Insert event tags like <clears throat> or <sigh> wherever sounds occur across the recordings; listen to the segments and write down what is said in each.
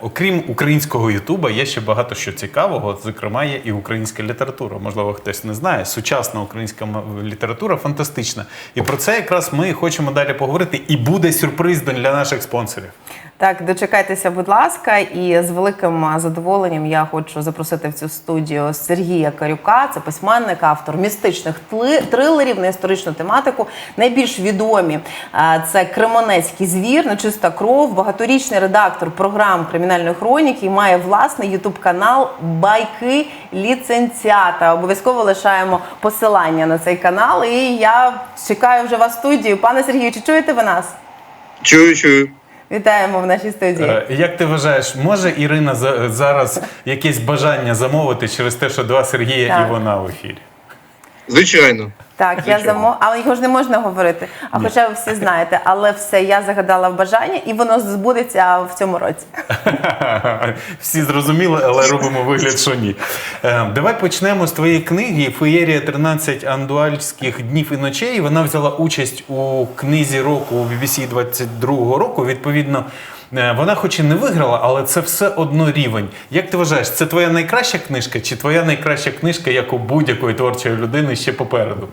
Окрім українського Ютуба, є ще багато що цікавого. Зокрема, є і українська література. Можливо, хтось не знає. Сучасна українська література фантастична. І про це якраз ми хочемо далі поговорити. І буде сюрприз для наших спонсорів. Так, дочекайтеся, будь ласка, і з великим задоволенням я хочу запросити в цю студію Сергія Карюка. Це письменник, автор містичних трилерів на історичну тематику. Найбільш відомі це Кремонецький звір, нечиста кров, багаторічний редактор програм кримінальної хроніки і має власний ютуб канал Байки ліцензіата. Обов'язково лишаємо посилання на цей канал. І я чекаю вже вас в студію. Пане Сергію, чи чуєте ви нас? Чую, чую. Вітаємо в нашій студії. Е, Як ти вважаєш, може Ірина за- зараз якесь бажання замовити через те, що два Сергія Так. і вона в ефірі? Звичайно. Так, я Звичайно. замов, але його ж не можна говорити. А хоча ви всі знаєте, але все, я загадала бажання, і воно збудеться в цьому році. <laughs> Всі зрозуміли, але робимо вигляд, що ні. Е, Давай почнемо з твоєї книги Феєрія 13 андуальських днів і ночей. Вона взяла участь у книзі року у BBC 22 року. Відповідно, вона хоч і не виграла, але це все одно рівень. Як ти вважаєш, це твоя найкраща книжка, чи твоя найкраща книжка, як у будь-якої творчої людини ще попереду?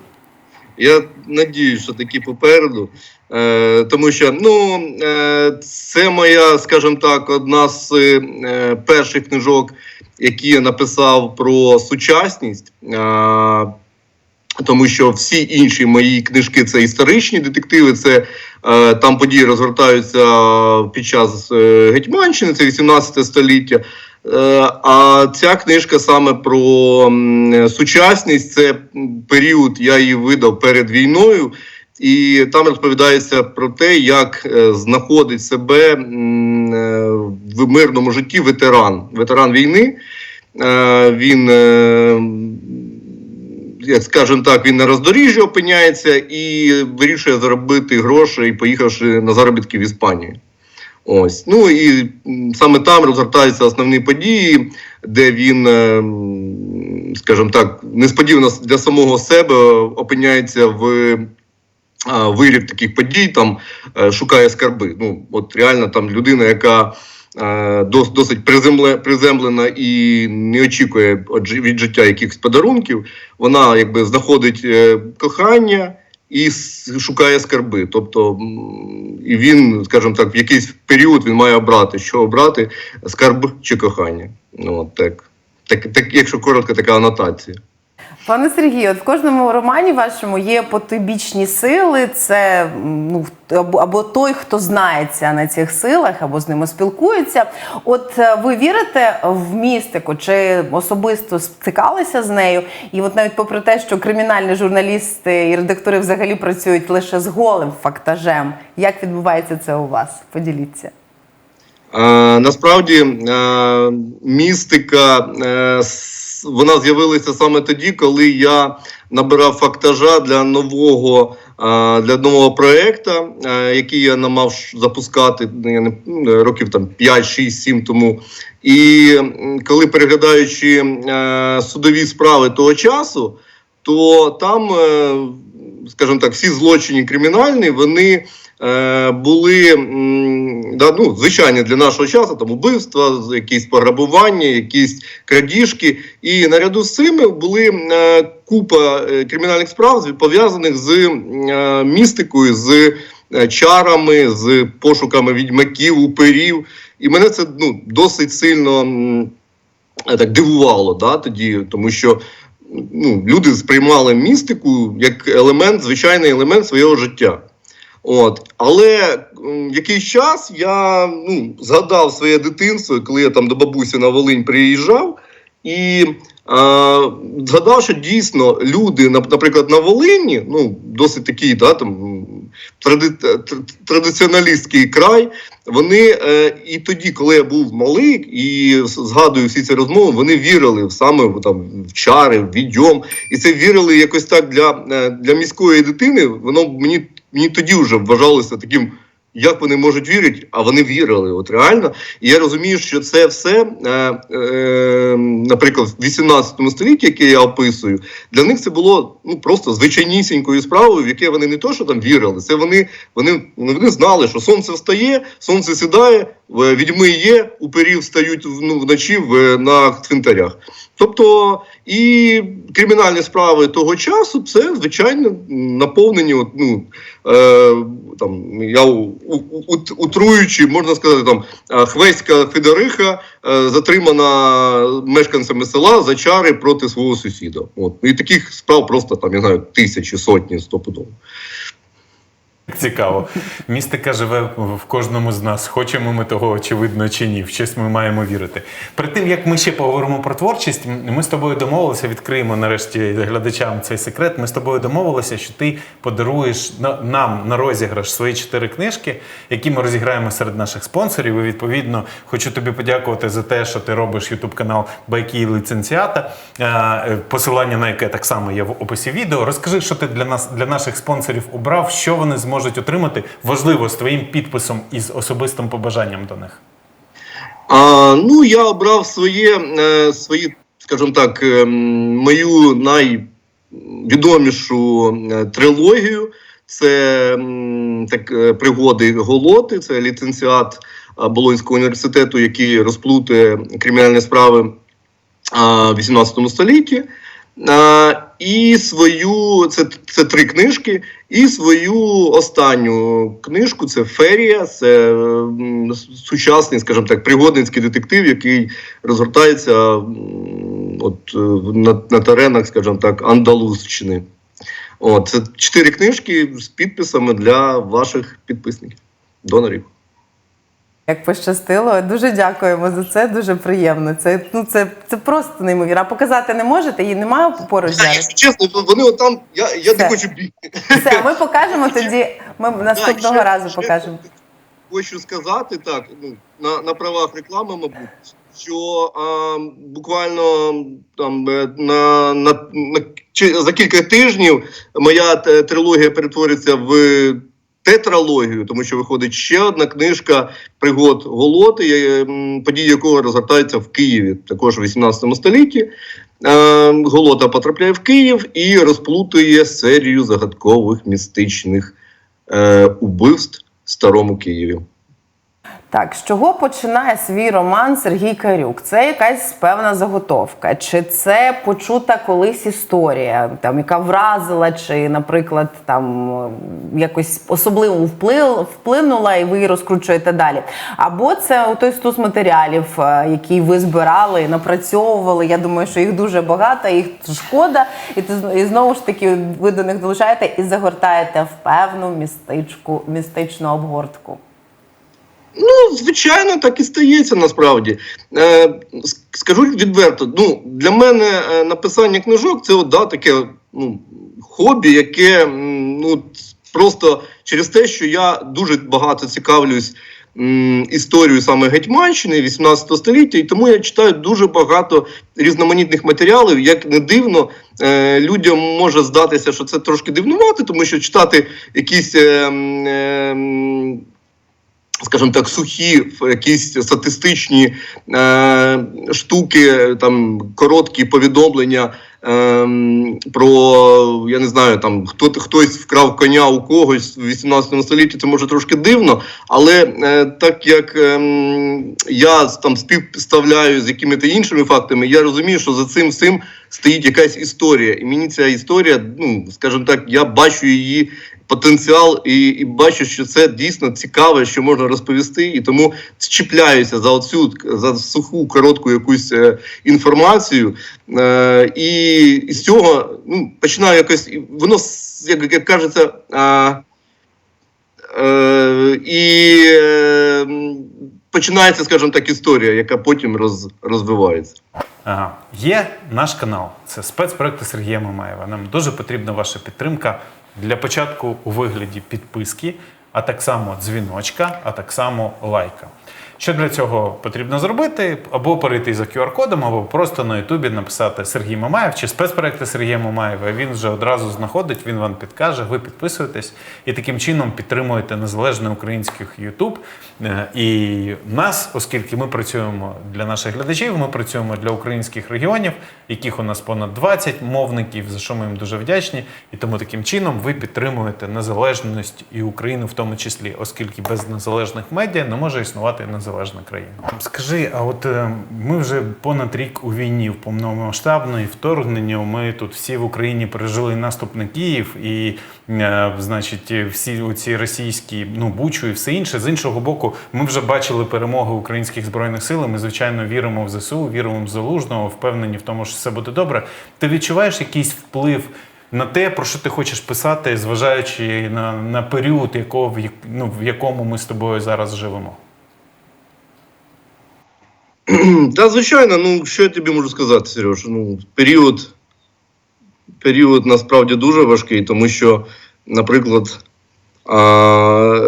Я надіюсь, що таки попереду. Е, тому що ну, е, це моя, скажімо так, одна з е, перших книжок, які я написав про сучасність. Е, тому що всі інші мої книжки це історичні детективи, це е, там події розгортаються під час е, Гетьманщини, це 18 століття. Е, а ця книжка саме про сучасність, це період, я її видав перед війною, і там розповідається про те, як е, знаходить себе е, в мирному житті ветеран, ветеран війни. Е, він е, як скажемо так, він на роздоріжжі опиняється і вирішує заробити гроші, поїхавши на заробітки в Іспанію. Ось. Ну і саме там розгортаються основні події, де він, е, скажімо так, несподівано для самого себе опиняється в а, виріб таких подій, там е, шукає скарби. Ну, от реально там людина, яка е, досить приземле, приземлена і не очікує від життя якихось подарунків, вона якби знаходить е, кохання і шукає скарби. Тобто, і він, скажімо так, в якийсь період він має обрати, що обрати скарб чи кохання. Ну, так. Так, так, якщо коротко, така анотація. Пане Сергію, от в кожному романі вашому є потойбічні сили. Це ну або, або той, хто знається на цих силах, або з ними спілкується. От е, ви вірите в містику, чи особисто стикалися з нею? І от навіть попри те, що кримінальні журналісти і редактори взагалі працюють лише з голим фактажем, як відбувається це у вас? Поділіться. Е, насправді е, містика е, вона з'явилася саме тоді, коли я набирав фактажа для нового для нового проекту, який я не мав запускати ну, ну, років там 5, 6, 7 тому. І коли переглядаючи судові справи того часу, то там, скажімо так, всі злочини кримінальні, вони були м, да, ну, звичайні для нашого часу, там убивства, якісь пограбування, якісь крадіжки. І наряду з цими були е, купа е, кримінальних справ пов'язаних з е, містикою, з е, чарами, з пошуками відьмаків, уперів. І мене це ну, досить сильно е, так дивувало да, тоді, тому що ну, люди сприймали містику як елемент, звичайний елемент свого життя. От. Але якийсь час я ну, згадав своє дитинство, коли я там до бабусі на Волинь приїжджав, і е, згадав, що дійсно люди, нап- наприклад, на Волині, ну, досить такий да, там, тради, традиціоналістський край, вони е, і тоді, коли я був малий, і згадую всі ці розмови, вони вірили в саме там, в чари, в відьом. І це вірили якось так для, е, для міської дитини. Воно мені, мені тоді вже вважалося таким як вони можуть вірити, а вони вірили. От реально. І я розумію, що це все, е, е, наприклад, в 18 столітті, яке я описую, для них це було ну просто звичайнісінькою справою, в яке вони не то, що там вірили, це вони, вони, вони знали, що сонце встає, сонце сідає, відьми є, упирів встають ну, вночі в, на цвинтарях. Тобто і кримінальні справи того часу це звичайно наповнені. Ну, е, там, я утруючи, можна сказати, там е, Хвеська Федориха е, затримана мешканцями села за чари проти свого сусіда. От. І таких справ просто там, я знаю, тисячі, сотні, стопудово. Цікаво. Містика живе в кожному з нас. Хочемо ми того, очевидно, чи ні. В щось ми маємо вірити. Перед тим як ми ще поговоримо про творчість, ми з тобою домовилися, відкриємо нарешті глядачам цей секрет. Ми з тобою домовилися, що ти подаруєш нам на розіграш свої чотири книжки, які ми розіграємо серед наших спонсорів. І відповідно хочу тобі подякувати за те, що ти робиш ютуб канал Байки і е, посилання на яке так само є в описі відео. Розкажи, що ти для нас для наших спонсорів обрав, що вони зможуть отримати важливо з твоїм підписом і з особистим побажанням до них. А, ну, я обрав своє, е, свої, скажімо так, е, мою найвідомішу е, трилогію. Це так, пригоди Голоти, це ліцензіат Болонського університету, який розплутує кримінальні справи в 18 столітті. І свою це, це три книжки, і свою останню книжку це Ферія, це сучасний, скажімо так, пригодницький детектив, який розгортається от, на, на теренах, скажімо так, Андалузщини. От, це чотири книжки з підписами для ваших підписників, донорів. Як пощастило, дуже дякуємо за це. Дуже приємно. Це ну це, це просто неймовірно. А показати не можете, її немає поруч зараз. якщо чесно, вони отам, я, я не хочу бігти. Все, ми покажемо тоді. Ми наступного разу ще покажемо. Хочу сказати так, ну, на, на правах реклами, мабуть, що а, буквально там е, на, на, на чи- за кілька тижнів моя трилогія перетвориться в тетралогію, тому що виходить ще одна книжка пригод Голоти, е, події якого розгортаються в Києві, також в 18 столітті. Е, Голота потрапляє в Київ і розплутує серію загадкових містичних е, убивств в старому Києві. Так, з чого починає свій роман Сергій Карюк? Це якась певна заготовка, чи це почута колись історія, там яка вразила, чи, наприклад, там е, якось особливо вплив, вплинула, і ви її розкручуєте далі. Або це той стус матеріалів, е, який ви збирали, напрацьовували. Я думаю, що їх дуже багато, їх шкода, і і знову ж таки ви до них долучаєте і загортаєте в певну містичку, містичну обгортку. Ну, звичайно, так і стається насправді. Е, скажу відверто, ну, для мене е, написання книжок це от, да, таке ну, хобі, яке ну, просто через те, що я дуже багато цікавлюсь м, історією саме Гетьманщини 18 століття, і тому я читаю дуже багато різноманітних матеріалів. Як не дивно, е, людям може здатися, що це трошки дивнувати, тому що читати якісь. Е, е, скажімо так, сухі ф- якісь статистичні е, штуки, там короткі повідомлення е, про я не знаю, там хто хтось вкрав коня у когось в 18 столітті. Це може трошки дивно, але е, так як е, я там співставляю з якимись іншими фактами, я розумію, що за цим всім стоїть якась історія, і мені ця історія, ну скажімо так, я бачу її потенціал і, і бачу, що це дійсно цікаве, що можна розповісти, і тому чіпляюся за оцю за суху коротку якусь е, інформацію. Е, і, і з цього ну, починаю якось воно як, як кажеться. Е, е, і е, починається, скажімо так, історія, яка потім роз, розвивається. Ага. Є наш канал. Це спецпроекти Сергія Мамаєва. Нам дуже потрібна ваша підтримка для початку у вигляді підписки, а так само дзвіночка, а так само лайка. Що для цього потрібно зробити? Або перейти за QR-кодом, або просто на Ютубі написати Сергій Мамаєв чи спецпроекти Сергія Мамаєва. Він вже одразу знаходить, він вам підкаже, ви підписуєтесь і таким чином підтримуєте незалежний український Ютуб. Е, І нас, оскільки ми працюємо для наших глядачів, ми працюємо для українських регіонів, яких у нас понад 20 мовників, за що ми їм дуже вдячні. І тому таким чином ви підтримуєте незалежність і Україну в тому числі, оскільки без незалежних медіа не може існувати незалежна країна. Скажи, а от е, ми вже понад рік у війні в повномасштабної вторгнення. Ми тут всі в Україні пережили наступ на Київ і, е, значить, всі ці російські ну бучу і все інше. З іншого боку, ми вже бачили перемоги українських збройних сил. Ми звичайно віримо в ЗСУ, віримо в залужного, впевнені в тому, що все буде добре. Ти відчуваєш якийсь вплив? На те, про що ти хочеш писати, зважаючи на, на період, якого, в, ну, в якому ми з тобою зараз живемо. <clears throat> Та, звичайно, ну що я тобі можу сказати, Сереж? Ну, період, період насправді дуже важкий, тому що, наприклад, а,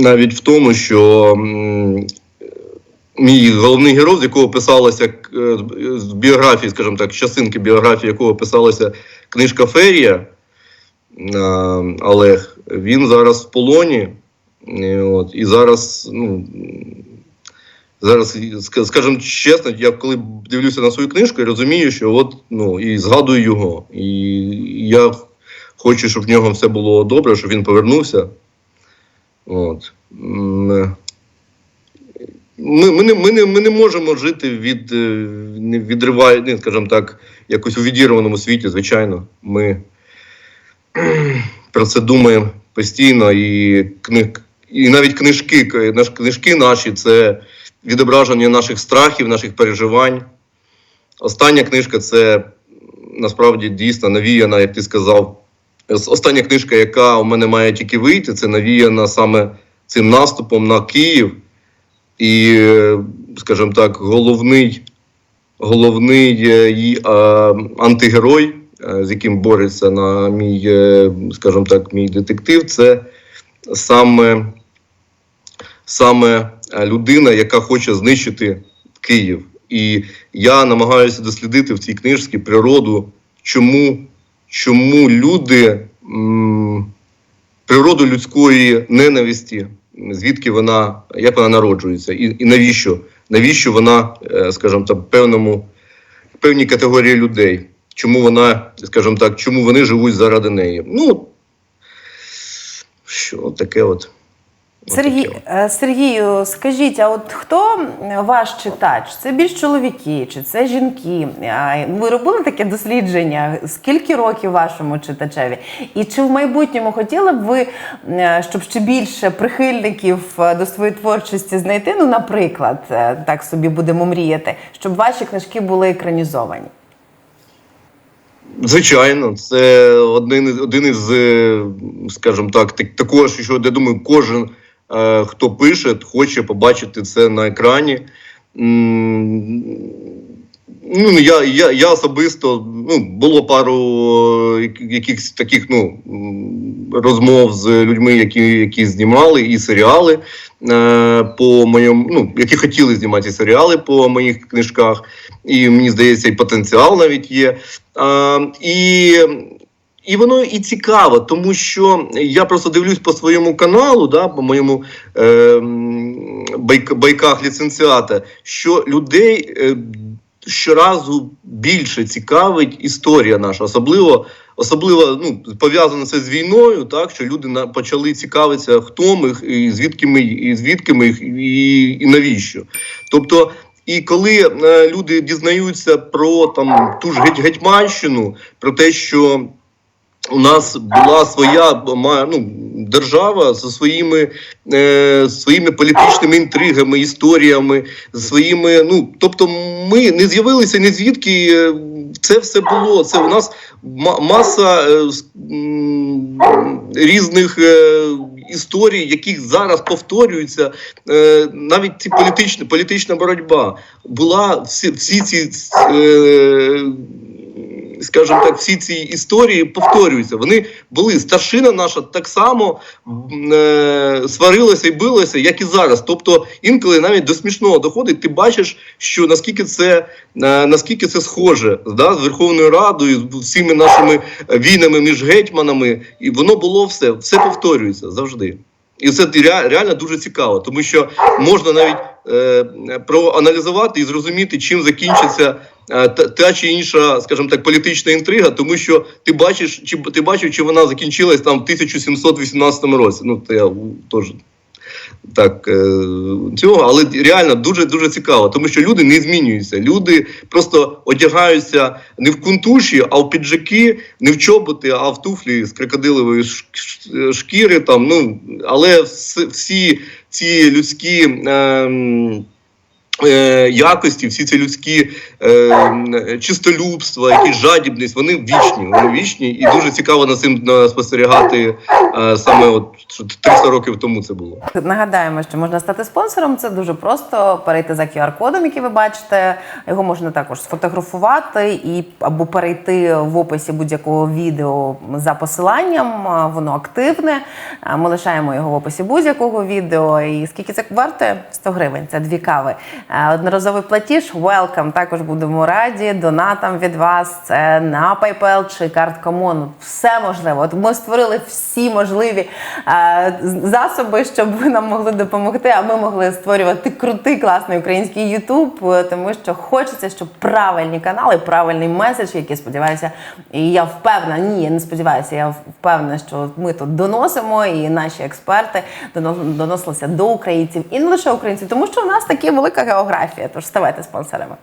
навіть в тому, що мій головний герой, з якого писалася е, з біографії, скажімо так, з частинки біографії, якого писалася книжка Ферія Олег, він зараз в полоні. От, і зараз, ну, Зараз, ска- скажімо чесно, я коли дивлюся на свою книжку, я розумію, що от, ну, і згадую його. І я хочу, щоб в нього все було добре, щоб він повернувся. От. Ми, ми, не, ми, не, ми не можемо жити від е, не відриває, скажімо так, якось у відірваному світі, звичайно. Ми <clears throat> про це думаємо постійно, і, книг, і навіть книжки, книжки наші це відображення наших страхів, наших переживань. Остання книжка це насправді дійсно навіяна, як ти сказав. Остання книжка, яка у мене має тільки вийти, це навіяна саме цим наступом на Київ. І, скажімо так, головний, головний е, її антигерой, е, з яким бореться на мій, е, скажімо так, мій детектив, це саме саме людина, яка хоче знищити Київ. І я намагаюся дослідити в цій книжці природу, чому, чому люди, природу людської ненависті, звідки вона, як вона народжується, і, і навіщо? Навіщо вона, е, скажімо так, певному, певній категорії людей? Чому вона, скажімо так, чому вони живуть заради неї? Ну, що таке от. Сергій, е, Сергію, скажіть, а от хто ваш читач? Це більш чоловіки чи це жінки? Ви робили таке дослідження? Скільки років вашому читачеві? І чи в майбутньому хотіли б ви, е, щоб ще більше прихильників е, до своєї творчості знайти? Ну, наприклад, так собі будемо мріяти, щоб ваші книжки були екранізовані? Звичайно, це один, із- один із, скажімо так, так, також, що я думаю, кожен, хто пише, хоче побачити це на екрані. Ну, я, я, я особисто ну, було пару е, якихось таких ну, розмов з людьми, які, які знімали і серіали е, по моєму, ну, які хотіли знімати серіали по моїх книжках. І мені здається, і потенціал навіть є. А, і, і воно і цікаво, тому що я просто дивлюсь по своєму каналу, да, по моєму е, байк, байках ліцензіата, що людей е, щоразу більше цікавить історія наша, особливо. Особливо ну, пов'язано це з війною, так що люди на, почали цікавитися, хто ми, і звідки ми, і звідки ми, і, і навіщо. Тобто, і коли е, люди дізнаються про там ту ж геть Гетьманщину, про те, що у нас була своя ну, держава зі своїми, е, своїми політичними інтригами, історіями, своїми. Ну, тобто, ми не з'явилися ні звідки. е, Це все було. Це у нас ма- маса е, різних е, історій, яких зараз повторюються. Е, навіть ці політичні, політична боротьба була всі, всі ці. Е, скажімо так, всі ці історії повторюються. Вони були старшина наша так само е, сварилася і билася, як і зараз. Тобто, інколи навіть до смішного доходить. Ти бачиш, що наскільки це е, наскільки це схоже да, з Верховною Радою, з всіми нашими війнами між гетьманами, і воно було все, все повторюється завжди. І це ре- реально дуже цікаво, тому що можна навіть е, проаналізувати і зрозуміти, чим закінчиться та, та чи інша, скажімо так, політична інтрига, тому що ти бачиш, чи ти бачив, чи вона закінчилась там в 1718 році. Ну, то я теж так е, цього, але реально дуже дуже цікаво, тому що люди не змінюються. Люди просто одягаються не в кунтуші, а в піджаки, не в чоботи, а в туфлі з крокодилової шкіри. Там ну але всі ці людські. Е, якості, всі ці людські е, чистолюбства, якісь жадібність, вони вічні. Вони вічні, і дуже цікаво на цим е, спостерігати е, саме от що 300 років тому це було. Нагадаємо, що можна стати спонсором. Це дуже просто перейти за QR-кодом, який ви бачите. Його можна також сфотографувати і або перейти в описі будь-якого відео за посиланням. Воно активне. Ми лишаємо його в описі будь-якого відео. І скільки це варте? 100 гривень. Це дві кави. А, Одноразовий платіж. Welcome. Також будемо раді. Донатам від вас. На PayPal чи картка Моно. Все можливо. От ми створили всі можливі е, засоби, щоб ви нам могли допомогти, а ми могли створювати крутий, класний український Ютуб, е, тому що хочеться, щоб правильні канали, правильний меседж, який сподіваюся, і я впевнена, ні, я не сподіваюся, я впевнена, що ми тут доносимо, і наші експерти доно- доносилися до українців і не лише українців, тому що у нас такі велика географія. Тож ставайте спонсорами.